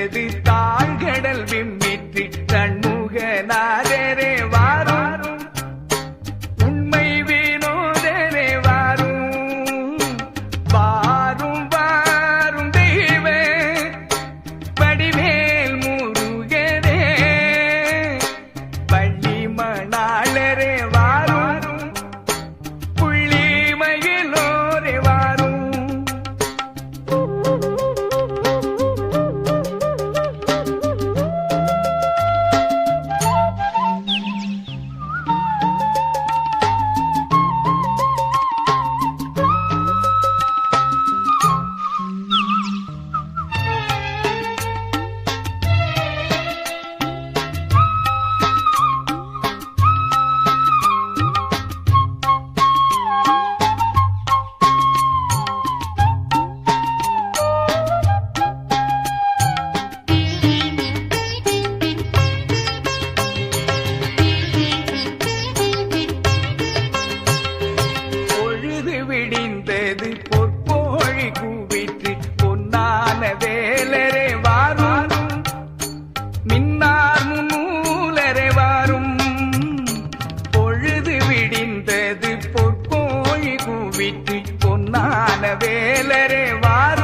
விட்டது தாழ்கடல் விம்மிட்டு தன்முகனாரே வாரும். உண்மை வினோதரே வாரும். வாரும் வாரும் தெய்வ. படிமேல் முருகரே பள்ளி மணாளரே வாரும் பொன்னான வேலரே வார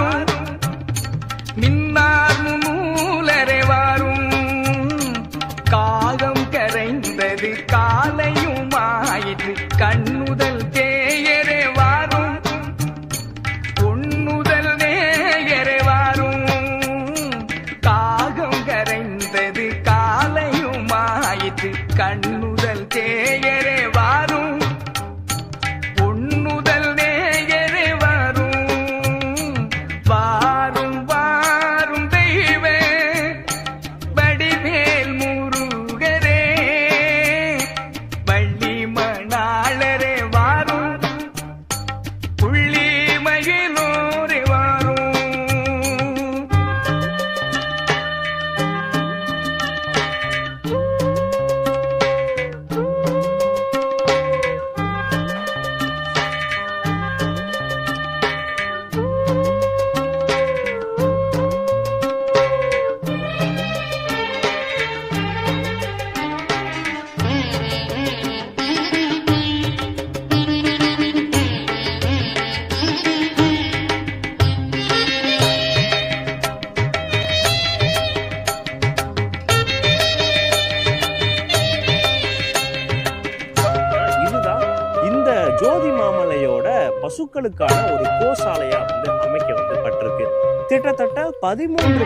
பசுக்களுக்கான ஒரு கோசாலையா வந்து அமைக்க வந்து பட்டிருக்கு. கிட்டத்தட்ட பதிமூன்று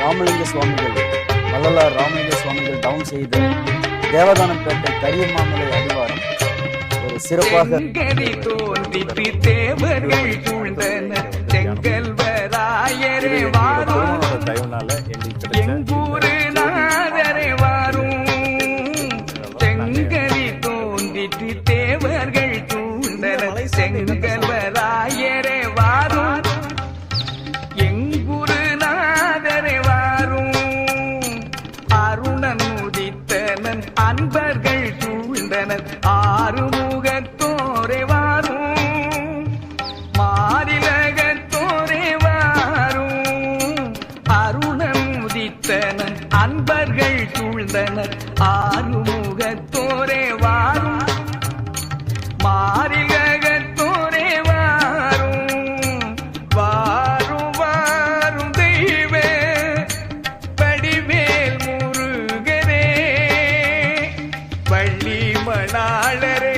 ராமலிங்க சுவாமிகள் வள்ளலார் ராமலிங்க சுவாமிகள் டவுன் செய்த தேவதானப்பேட்டை கரியம்மாமலை அடிவாரம் ஒரு சிறப்பாக தேவர்கள் சூழ்ந்தனர் செங்கல்வராயரே சூழ்ந்தனர் செங்கல்வராயரே வாரும். எங்குரு நாதரே வாரும். அருணன் உதித்தனன் அன்பர்கள் சூழ்ந்தனர் ஆறுமுகத்தோரே வாரும். மாறிலகத்தோரே வாரும். அருணன் உதித்தனன் அன்பர்கள் சூழ்ந்தனர் ஆறு முருகனே